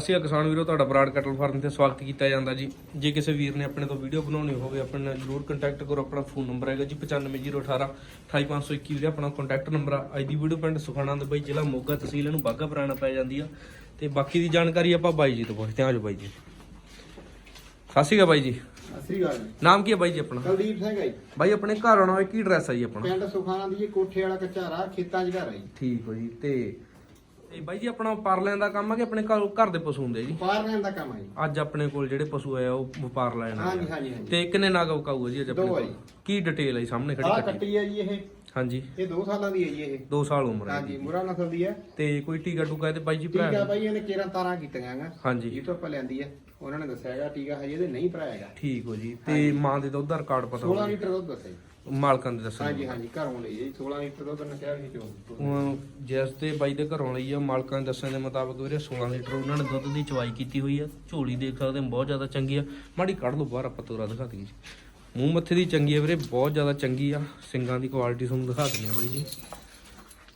ਅਸੀਂ ਕਿਸਾਨ ਵੀਰੋ ਤੁਹਾਡਾ ਬਰਾੜ ਕਟਲ ਫਾਰਮ ਤੇ ਸਵਾਗਤ ਕੀਤਾ ਜਾਂਦਾ ਜੀ। ਜੇ ਕਿਸੇ ਵੀਰ ਨੇ ਆਪਣੇ ਤੋਂ ਵੀਡੀਓ ਬਣਾਉਣੀ ਹੋਵੇ ਆਪਣੇ ਨਾਲ ਜਰੂਰ ਕੰਟੈਕਟ ਕਰੋ ਆਪਣਾ ਫੋਨ ਨੰਬਰ ਹੈਗਾ ਜੀ 95018 28521 ਵੀਰੇ ਆਪਣਾ ਕੰਟੈਕਟ ਨੰਬਰ ਆ। ਅੱਜ ਦੀ ਵੀਡੀਓ ਪਿੰਡ ਸੁਖਾਣਾ ਦੇ ਬਾਈ ਜ਼ਿਲ੍ਹਾ ਮੋਗਾ ਤਹਿਸੀਲ ਇਹਨੂੰ ਬਾਗਾ ਪੁਰਾਣਾ ਪੈ ਜਾਂਦੀ ਆ। ਤੇ ਬਾਕੀ ਦੀ ਜਾਣਕਾਰੀ ਆਪਾਂ ਬਾਈ ਜੀ ਤੋਂ ਪੁੱਛਦੇ ਹਾਂ। ਆਜੋ ਬਾਈ ਜੀ। ਸਤਿ ਸ਼੍ਰੀ ਅਕਾਲ ਬਾਈ ਜੀ। ਗੱਲ ਜੀ। ਨਾਮ ਕੀ ਹੈ ਬਾਈ ਜੀ ਆਪਣਾ? ਕੁਲਦੀਪ ਸਿੰਘ ਹੈ ਜੀ। ਬਾਈ ਆਪਣੇ ਘਰ ਆਉਣਾ ਹੋਵੇ ਕੀ ਐਡਰੈਸ ਹੈ ਜੀ ਆਪਣਾ? ਪਿੰਡ ਸੁਖਾਨਾ ਦੀ ਜੀ ਕੋਠੇ ਵਾਲਾ ਕੱਚਾ ਰਾਹ ਖੇਤਾਂ 'ਚ ਘਰ ਹੈ ਜੀ। ਠੀਕ ਹੋ ਜੀ ਤੇ ਇਹ ਬਾਈ ਜੀ ਆਪਣਾ ਪਰਲਿਆਂ ਦਾ ਕੰਮ ਆ ਕਿ ਆਪਣੇ ਘਰ ਘਰ ਦੇ ਪਸ਼ੂ ਹੁੰਦੇ ਜੀ? ਪਾਰ ਲੈਣ ਦਾ ਕੰਮ ਹੈ ਜੀ। ਅੱਜ ਆਪਣੇ ਕੋਲ ਜਿਹੜੇ ਪਸ਼ੂ ਆਏ ਆ ਉਹ ਵਪਾਰ ਲੈਣ ਆਏ ਹਾਂਜੀ ਆ। ਹਾਂਜੀ ਹਾਂਜੀ ਤੇ ਕਿੰਨੇ ਨਾਗ ਵਕਾਊਗਾ ਜੀ ਅੱਜ ਆਪਣੇ ਦੋ ਆ ਕੋਲ? ਜੀ। ਕੀ ਡਿਟੇਲ ਹੈ ਜੀ ਸਾਹਮਣੇ ਖੜੀ ਕੱਟੀ? ਕੱਟੀ ਹੈ ਜੀ ਇਹ। ਹਾਂਜੀ। ਇਹ 2 ਸਾਲਾਂ ਦੀ ਹੈ ਜੀ ਇਹ। 2 ਸਾਲ ਉਮਰ ਹੈ ਹਾਂਜੀ ਮੁਰਾ ਨਸਲ ਦੀ ਹੈ ਤੇ ਕੋਈ ਟੀਕਾ ਟੂਕਾ ਇਹਦੇ ਬਾਈ ਜੀ ਭਰਾ ਆ ਬਾਈ ਇਹਨੇ ਕੇਰਾਂ ਤਾਰਾਂ ਕੀਤੀਆਂ ਗਾ ਹਾਂਜੀ। ਇਹ ਤੋਂ ਆਪਾਂ ਲੈਂਦੀ ਹੈ ਉਹਨਾਂ ਨੇ ਦੱਸਿਆ ਹੈਗਾ ਟੀਕਾ ਹਜੇ ਇਹਦੇ ਨਹੀਂ ਭਰਾਇਆ ਹੈਗਾ। ਠੀਕ ਹੋ ਜੀ। ਤੇ ਮਾਂ ਦੇ ਦੁੱਧ ਦਾ ਰਿਕਾਰਡ ਪਤਾ 16 ਹੋਵੇ ਲੀਟਰ ਦੁੱਧ ਦੱਸਿਆ ਜੀ। ਮਾਲਕਾਂ ਦੇ ਦੱਸਣ ਹਾਂਜੀ ਹਾਂਜੀ ਘਰੋਂ ਲਈ ਜੀ 16 ਲੀਟਰ ਦੁੱਧ ਨੇ ਕਿਹਾ ਸੀ ਚੋ। ਹੁਣ ਜਿਸ ਤੇ ਬਾਈ ਦੇ ਘਰੋਂ ਲਈ ਆ ਮਾਲਕਾਂ ਦੇ ਦੱਸਣ ਦੇ ਮੁਤਾਬਕ ਵੀਰੇ 16 ਲੀਟਰ ਉਹਨਾਂ ਨੇ ਦੁੱਧ ਦੀ ਚਵਾਈ ਕੀਤੀ ਹੋਈ ਆ। ਝੋਲੀ ਦੇਖ ਸਕਦੇ ਹੋ ਬਹੁਤ ਜ਼ਿਆਦਾ ਚੰਗੀ ਆ। ਮਾੜੀ ਕੱਢ ਲਓ ਬਾਹਰ ਆਪਾਂ ਤੋਰਾ ਦਿਖਾ ਦਈਏ ਜੀ। ਮੂੰਹ ਮੱਥੇ ਦੀ ਚੰਗੀ ਆ ਵੀਰੇ ਬਹੁਤ ਜ਼ਿਆਦਾ ਚੰਗੀ ਆ। ਸਿੰਗਾਂ ਦੀ ਕੁਆਲਿਟੀ ਤੁਹਾਨੂੰ ਦਿਖਾ ਦਿੰਦੇ ਆ ਬਾਈ ਜੀ।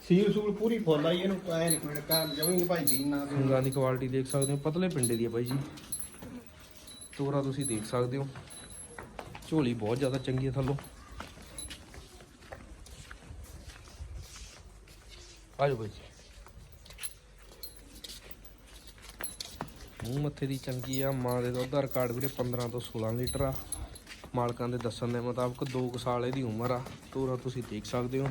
ਸੀਲ ਸੂਲ ਪੂਰੀ ਫੁੱਲ ਆਈ ਇਹਨੂੰ ਐ ਨਹੀਂ ਕੋਈ ਕਾਂ ਜਮੀ ਨਹੀਂ ਭਾਈ ਦੀ ਨਾ ਸਿੰਗਾਂ ਦੀ ਕੁਆਲਿਟੀ ਦੇਖ ਸਕਦੇ ਹੋ ਪਤਲੇ ਪਿੰਡੇ ਦੀ ਆ ਬਾਈ ਜੀ। ਤੋਰਾ ਤੁਸੀਂ ਦੇਖ ਸਕਦੇ ਹੋ। ਝੋਲੀ ਬਹੁਤ ਜ਼ਿਆਦਾ ਚੰਗੀ ਆ ਥੱਲੋਂ। ਆਜੋ ਬਾਈ ਮੂੰਹ ਮੱਥੇ ਦੀ ਚੰਗੀ ਆ ਮਾਂ ਦੇ ਦੁੱਧ ਦਾ ਰਿਕਾਰਡ ਵੀਰੇ 15 ਤੋਂ 16 ਲੀਟਰ ਆ। ਮਾਲਕਾਂ ਦੇ ਦੱਸਣ ਦੇ ਮੁਤਾਬਕ 2 ਸਾਲ ਇਹਦੀ ਉਮਰ ਆ। ਤੋਰਾ ਤੁਸੀਂ ਦੇਖ ਸਕਦੇ ਹੋ।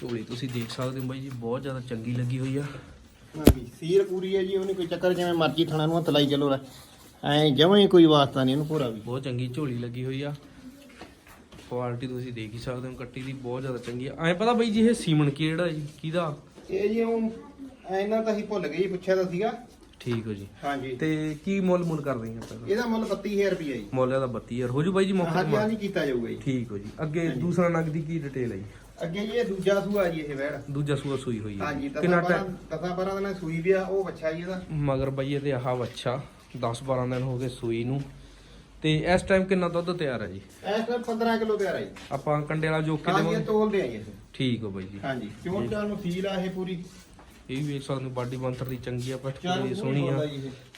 ਝੋਲੀ ਤੁਸੀਂ ਦੇਖ ਸਕਦੇ ਹੋ ਬਾਈ ਜੀ ਬਹੁਤ ਜ਼ਿਆਦਾ ਚੰਗੀ ਲੱਗੀ ਹੋਈ ਆ। ਹਾਂਜੀ ਸੀਲ ਪੂਰੀ ਹੈ ਜੀ ਉਹਨੇ ਕੋਈ ਚੱਕਰ ਜਿਵੇਂ ਮਰਜ਼ੀ ਥਣਾ ਨੂੰ ਹੱਥ ਲਾਈ ਚੱਲੋ ਐ ਜਮਾਂ ਹੀ ਕੋਈ ਵਾਸਤਾ ਨਹੀਂ ਇਹਨੂੰ ਪੂਰਾ ਵੀ। ਬਹੁਤ ਚੰਗੀ ਝੋਲੀ ਲੱਗੀ ਹੋਈ ਆ। ਕੁਆਲਿਟੀ ਤੁਸੀਂ ਦੇਖ ਹੀ ਸਕਦੇ ਹੋ ਕੱਟੀ ਦੀ ਬਹੁਤ ਜ਼ਿਆਦਾ ਚੰਗੀ ਆ। ਐਂ ਪਤਾ ਬਈ ਜੀ ਇਹ ਸੀਮਨ ਕਿਹੜਾ ਜੀ ਕਿਹਦਾ? ਇਹ ਜੀ ਹੁਣ ਇਹਨਾਂ ਤਾਂ ਹੀ ਭੁੱਲ ਗਏ ਜੀ ਪੁੱਛਿਆ ਤਾਂ ਸੀਗਾ। ਠੀਕ ਹੋ ਜੀ। ਹਾਂਜੀ। ਤੇ ਕੀ ਮੁੱਲ ਮੁੱਲ ਕਰ ਰਹੀ ਆਪਾਂ ਇਹਦਾ? ਮੁੱਲ 32000 ਰੁਪਏ ਜੀ। ਮੁੱਲ ਇਹਦਾ 32000 ਹੋ ਜੂ ਬਾਈ ਜੀ ਮੌਕੇ ਹਾਂਜੀ ਕੀਤਾ ਜਾਊਗਾ ਜੀ। ਠੀਕ ਹੋ ਜੀ। ਅੱਗੇ ਦੂਸਰਾ ਨਗ ਦੀ ਕੀ ਡਿਟੇਲ ਹੈ ਜੀ? ਅੱਗੇ ਜੀ ਇਹ ਦੂਜਾ ਸੂਆ ਜੀ ਇਹ ਵੈੜ ਦੂਜਾ ਸੂਆ ਸੂਈ ਹੋਈ ਹੈ ਹਾਂਜੀ ਕਿੰਨਾ 10 ਟਾਈਮ 12 10 12 ਦਿਨਾਂ ਸੂਈ ਵੀ ਆ ਉਹ ਬੱਚਾ ਜੀ ਇਹਦਾ। ਮਗਰ ਬਈ ਇਹਦੇ ਆਹ ਵੱਛਾ 10 12 ਦਿਨ ਹੋ ਗਏ ਸੂਈ ਨੂੰ। ਤੇ ਇਸ ਟਾਈਮ ਕਿੰਨਾ ਦੁੱਧ ਤਿਆਰ ਹੈ ਜੀ? ਇਸ ਟਾਈਮ 15 ਕਿਲੋ ਤਿਆਰ ਆ ਜੀ। ਆਪਾਂ ਕੰਡੇ ਵਾਲਾ ਜੋ ਹਾਂਜੀ ਕਿਤੇ ਇਹ ਤੋਲਦੇ ਆ ਜੀ ਠੀਕ ਹੋ ਬਾਈ ਜੀ। ਹਾਂਜੀ ਚੋਣ ਚਾਲ ਨੂੰ ਸੀਲ ਆ ਇਹ ਪੂਰੀ। ਇਹ ਵੀ ਹੋ ਬਾਡੀ ਬੰਤਰ ਦੀ ਚੰਗੀ ਆ ਚਾਲ ਦੀ ਸੋਹਣੀ ਆ।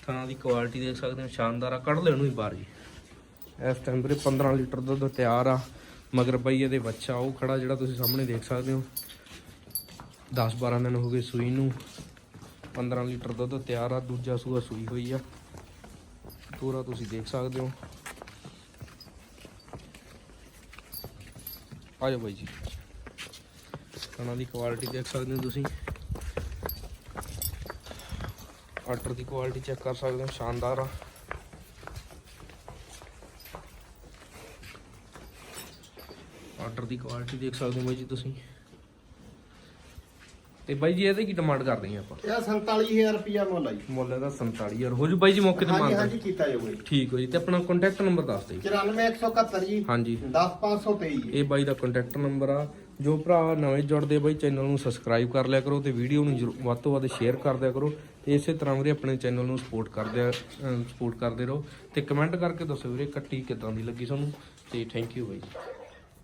ਥਾਂ ਦੀ ਕੁਆਲਿਟੀ ਦੇਖ ਸਕਦੇ ਹੋ ਸ਼ਾਨਦਾਰ ਆ। ਕੱਢ ਲੈਣੂ ਹੀ ਬਾਹਰ ਜੀ। ਇਸ ਟਾਈਮ ਵੀਰੇ 15 ਲੀਟਰ ਦੁੱਧ ਤਿਆਰ ਆ। ਮਗਰ ਬਈ ਇਹਦੇ ਬੱਚਾ ਉਹ ਖੜਾ ਜਿਹੜਾ ਤੁਸੀਂ ਸਾਹਮਣੇ ਦੇਖ ਸਕਦੇ ਹੋ। 10 12 ਦਿਨ ਹੋ ਗਏ ਸੂਈ ਨੂੰ। 15 ਲੀਟਰ ਦੁੱਧ ਤਿਆਰ ਆ ਦੂਜਾ ਸੂਆ ਸੂਈ ਹੋਈ ਆ। ਪੂਰਾ ਤੁਸੀਂ ਦੇਖ ਸਕਦੇ ਹੋ। ਆ ਜਾਓ ਬਾਈ ਜੀ। ਖਾਣਾ ਦੀ ਕੁਆਲਿਟੀ ਦੇਖ ਸਕਦੇ ਹੋ ਤੁਸੀਂ। ਆਰਡਰ ਦੀ ਕੁਆਲਿਟੀ ਚੈੱਕ ਕਰ ਸਕਦੇ ਹੋ, ਸ਼ਾਨਦਾਰ ਆ। ਆਰਡਰ ਦੀ ਕੁਆਲਿਟੀ ਦੇਖ ਸਕਦੇ ਹੋ ਬਾਈ ਜੀ ਤੁਸੀਂ। ਤੇ ਬਾਈ ਜੀ ਇਹਦੇ ਕੀ ਡਿਮਾਂਡ ਕਰ ਰਹੇ ਆ ਆਪਾਂ? ਇਹਦਾ 47000 ਰੁਪਿਆ ਮੁੱਲ ਆ ਜੀ। ਮੁੱਲ ਇਹਦਾ 47000 ਹੋ ਜੂ ਬਾਈ ਜੀ ਮੌਕੇ ਤੇ ਹਾਂਜੀ ਮਾਰਦਾ ਹਾਂਜੀ ਕੀਤਾ ਜਾਊਗਾ ਜੀ। ਠੀਕ ਹੋ ਜੀ ਤੇ ਆਪਣਾ ਕੰਟੈਕਟ ਨੰਬਰ ਦੱਸ ਦਿਓ ਜੀ। 94171 ਜੀ। ਹਾਂਜੀ। 10523 ਜੀ। ਇਹ ਬਾਈ ਦਾ ਕੰਟੈਕਟ ਨੰਬਰ ਆ। ਜੋ ਭਰਾ ਨਵੇਂ ਜੁੜਦੇ ਆ ਬਾਈ ਚੈਨਲ ਨੂੰ ਸਬਸਕ੍ਰਾਈਬ ਕਰ ਲਿਆ ਕਰੋ ਤੇ ਵੀਡੀਓ ਨੂੰ ਜ਼ਰੂਰ- ਵੱਧ ਤੋਂ ਵੱਧ ਸ਼ੇਅਰ ਕਰ ਦਿਆ ਕਰੋ ਤੇ ਇਸੇ ਤਰ੍ਹਾਂ ਵੀਰੇ ਆਪਣੇ ਚੈਨਲ ਨੂੰ ਸਪੋਰਟ ਕਰਦੇ ਸਪੋਰਟ ਕਰਦੇ ਰਹੋ ਤੇ ਕਮੈਂਟ ਕਰਕੇ ਦੱਸੋ ਵੀਰੇ ਕੱਟੀ ਕਿਦਾਂ ਦੀ ਲੱਗੀ ਤੁਹਾਨੂੰ ਤੇ ਥੈਂਕ ਯੂ ਬਾਈ ਜੀ।